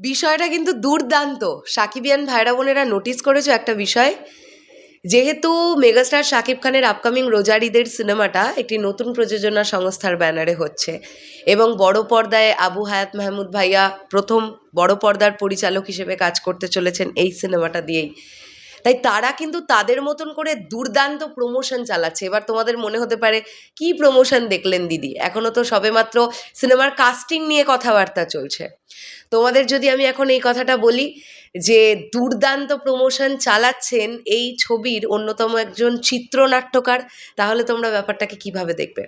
বিষয়টা কিন্তু দুর্দান্ত। সাকিবিয়ান ভাইরা বোনেরা নোটিস করেছ একটা বিষয়? যেহেতু মেগাস্টার শাকিব খানের আপকামিং রোজারিদের সিনেমাটা একটি নতুন প্রযোজনা সংস্থার ব্যানারে হচ্ছে এবং বড় পর্দায় আবু হায়াত মাহমুদ ভাইয়া প্রথম বড় পর্দার পরিচালক হিসেবে কাজ করতে চলেছেন এই সিনেমাটা দিয়েই। তাই তারা কিন্তু তাদের মতন করে দুর্দান্ত প্রমোশন চালাচ্ছে। এবার তোমাদের মনে হতে পারে, কি প্রমোশন দেখলেন দিদি? এখনও তো সবেমাত্র সিনেমার কাস্টিং নিয়ে কথাবার্তা চলছে। তোমাদের যদি আমি এখন এই কথাটা বলি যে দুর্দান্ত প্রমোশন চালাচ্ছেন এই ছবির অন্যতম একজন চিত্রনাট্যকার, তাহলে তোমরা ব্যাপারটাকে কীভাবে দেখবে?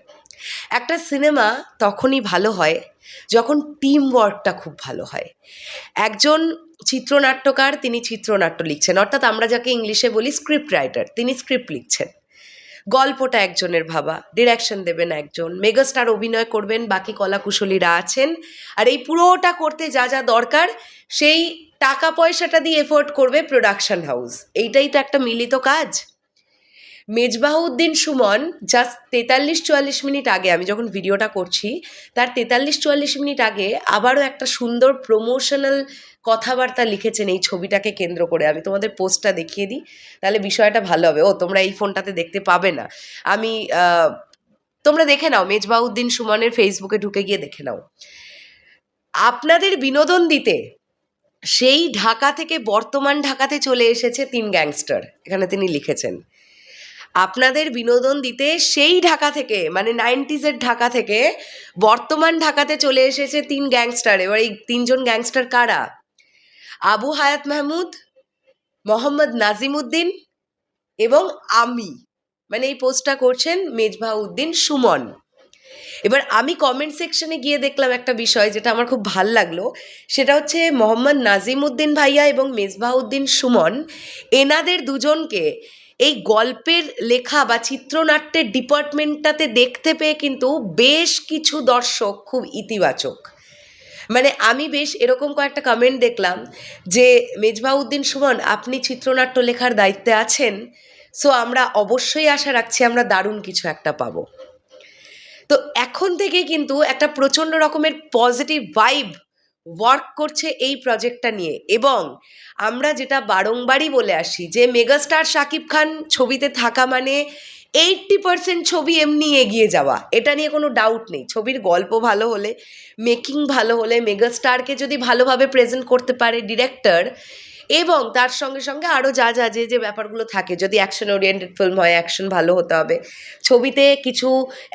একটা সিনেমা তখনই ভালো হয় যখন টিম ওয়ার্কটা খুব ভালো হয়। একজন চিত্রনাট্যকার তিনি চিত্রনাট্য লিখছেন। অর্থাৎ আমরা যাকে ইংলিশে বলি স্ক্রিপ্ট রাইটার তিনি স্ক্রিপ্ট লিখছেন। গল্পটা একজনের ভাবা ডিরেকশন দেবেন একজন মেগাস্টার অভিনয় করবেন, বাকি কলাকুশলীরা আছেন। আর এই পুরোটা করতে যা যা দরকার, সেই টাকা পয়সাটা দিয়ে এফোর্ট করবে প্রোডাকশন হাউস এইটাই তো একটা মিলিত কাজ। মেজবাহউদ্দিন সুমন জাস্ট তেতাল্লিশ চুয়াল্লিশ মিনিট আগে, আমি যখন ভিডিওটা করছি, তার তেতাল্লিশ চুয়াল্লিশ মিনিট আগে আবারও একটা সুন্দর প্রমোশনাল কথাবার্তা লিখেছেন এই ছবিটাকে কেন্দ্র করে। আমি তোমাদের পোস্টটা দেখিয়ে দিই, তাহলে বিষয়টা ভালো হবে। ও, তোমরা এই ফোনটাতে দেখতে পাবে না। আমি তোমরা দেখে নাও মেজবাউদ্দিন সুমনের ফেসবুকে ঢুকে গিয়ে দেখে নাও। আপনাদের বিনোদন দিতে, সেই ঢাকা থেকে বর্তমান ঢাকাতে চলে এসেছে তিন গ্যাংস্টার এখানে তিনি লিখেছেন। আপনাদের বিনোদন দিতে সেই ঢাকা থেকে মানে নাইনটিজের ঢাকা থেকে, বর্তমান ঢাকাতে চলে এসেছে তিন গ্যাংস্টার এবার এই তিনজন গ্যাংস্টার কারা? আবু হায়াত মাহমুদ, মোহাম্মদ নাজিমুদ্দিন এবং আমি। মানে এই পোস্টটা করছেন মেজবাউদ্দিন সুমন। এবার আমি কমেন্ট সেকশনে গিয়ে দেখলাম একটা বিষয় যেটা আমার খুব ভালো লাগল। সেটা হচ্ছে মোহাম্মদ নাজিমুদ্দিন ভাইয়া এবং মেজবাউদ্দিন সুমন, এনাদের দুজনকে এই গল্পের লেখা বা চিত্রনাট্যের ডিপার্টমেন্টটাতে দেখতে পেয়ে কিন্তু বেশ কিছু দর্শক খুব ইতিবাচক। মানে আমি বেশ এরকম কয়েকটা কমেন্ট দেখলাম যে, মেজবাউদ্দিন সুমন, আপনি চিত্রনাট্য লেখার দায়িত্বে আছেন সো আমরা অবশ্যই আশা রাখছি আমরা দারুণ কিছু একটা পাবো। তো এখন থেকে কিন্তু একটা প্রচণ্ড রকমের পজিটিভ ভাইব ওয়ার্ক করছে এই প্রজেক্টটা নিয়ে। এবং আমরা যেটা বারংবারই বলে আসি যে মেগাস্টার শাকিব খান ছবিতে থাকা মানে এইট্টি পার্সেন্ট ছবি এমনি এগিয়ে যাওয়া। এটা নিয়ে কোনো ডাউট নেই। ছবির গল্প ভালো হলে মেকিং ভালো হলে মেগাস্টারকে যদি ভালোভাবে প্রেজেন্ট করতে পারে ডিরেক্টর এবং তার সঙ্গে সঙ্গে আরও যা যা যে যে ব্যাপারগুলো থাকে, যদি অ্যাকশন ওরিয়েন্টেড ফিল্ম হয় অ্যাকশন ভালো হতে হবে। ছবিতে কিছু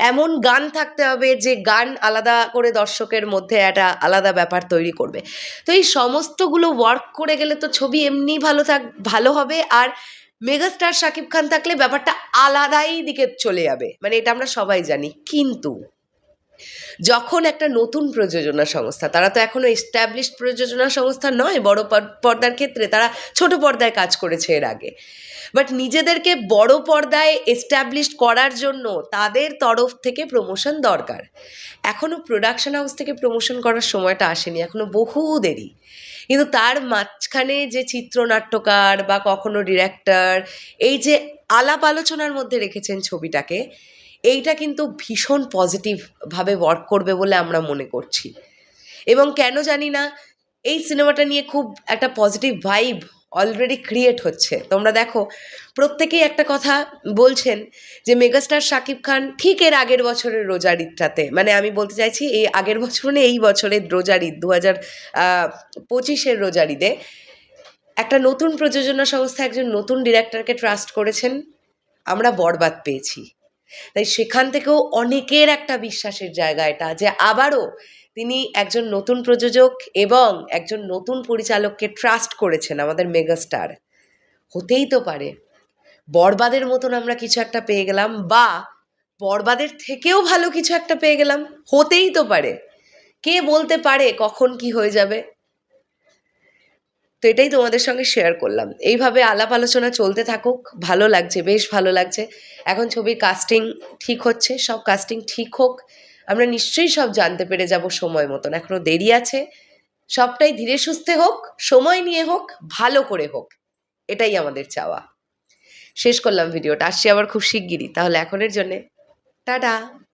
এমন গান থাকতে হবে, যে গান আলাদা করে দর্শকের মধ্যে একটা আলাদা ব্যাপার তৈরি করবে। তো এই সমস্তগুলো ওয়ার্ক করে গেলে তো ছবি এমনি ভালো থাক, ভালো হবে, আর মেগাস্টার শাকিব খান থাকলে ব্যাপারটা আলাদাই দিকে চলে যাবে। মানে এটা আমরা সবাই জানি, কিন্তু যখন একটা নতুন প্রযোজনা সংস্থা, তারা তো এখনও এস্টাবলিশড প্রযোজনা সংস্থা নয়, বড় পর্দার ক্ষেত্রে তারা ছোট পর্দায় কাজ করেছে এর আগে। বাট নিজেদেরকে বড় পর্দায় এস্টাবলিশড করার জন্য তাদের তরফ থেকে প্রমোশন দরকার। এখনও প্রোডাকশন হাউস থেকে প্রমোশন করার সময়টা আসেনি এখনও বহু দেরি। কিন্তু তার মাঝখানে যে চিত্রনাট্যকার বা কখনো ডিরেক্টর এই যে আলাপ আলোচনার মধ্যে রেখেছেন ছবিটাকে এইটা কিন্তু ভীষণ পজিটিভভাবে ওয়ার্ক করবে বলে আমরা মনে করছি। এবং কেন জানি না, এই সিনেমাটা নিয়ে খুব একটা পজিটিভ ভাইব অলরেডি ক্রিয়েট হচ্ছে। তোমরা দেখো, প্রত্যেকেই একটা কথা বলছেন যে মেগাস্টার শাকিব খান ঠিক এর আগের বছরের রোজার ঈদটাতে। মানে আমি বলতে চাইছি, এই আগের বছর মানে এই বছরের রোজার ঈদ দু হাজার পঁচিশের রোজার ঈদে একটা নতুন প্রযোজনা সংস্থা একজন নতুন ডিরেক্টরকে ট্রাস্ট করেছেন। আমরা বরবাদ পেয়েছি। তাই সেখান থেকেও অনেকের একটা বিশ্বাসের জায়গা এটা যে আবারও তিনি একজন নতুন প্রযোজক এবং একজন নতুন পরিচালককে ট্রাস্ট করেছেন আমাদের মেগাস্টার হতেই তো পারে। বরবাদের মতন আমরা কিছু একটা পেয়ে গেলাম বা বরবাদের থেকেও ভালো কিছু একটা পেয়ে গেলাম। হতেই তো পারে। কে বলতে পারে কখন কি হয়ে যাবে? তো এটাই তোমাদের সঙ্গে শেয়ার করলাম। এইভাবে আলাপ আলোচনা চলতে থাকুক, ভালো লাগছে, বেশ ভালো লাগছে। এখন ছবির কাস্টিং ঠিক হচ্ছে, সব কাস্টিং ঠিক হোক, আমরা নিশ্চয়ই সব জানতে পেরে যাব সময় মতন। এখনও দেরি আছে, সবটাই ধীরে সুস্থে হোক, সময় নিয়ে হোক, ভালো করে হোক, এটাই আমাদের চাওয়া। শেষ করলাম ভিডিওটা, আসছি আবার খুব শিগগিরই, তাহলে এখনের জন্যে, টাটা!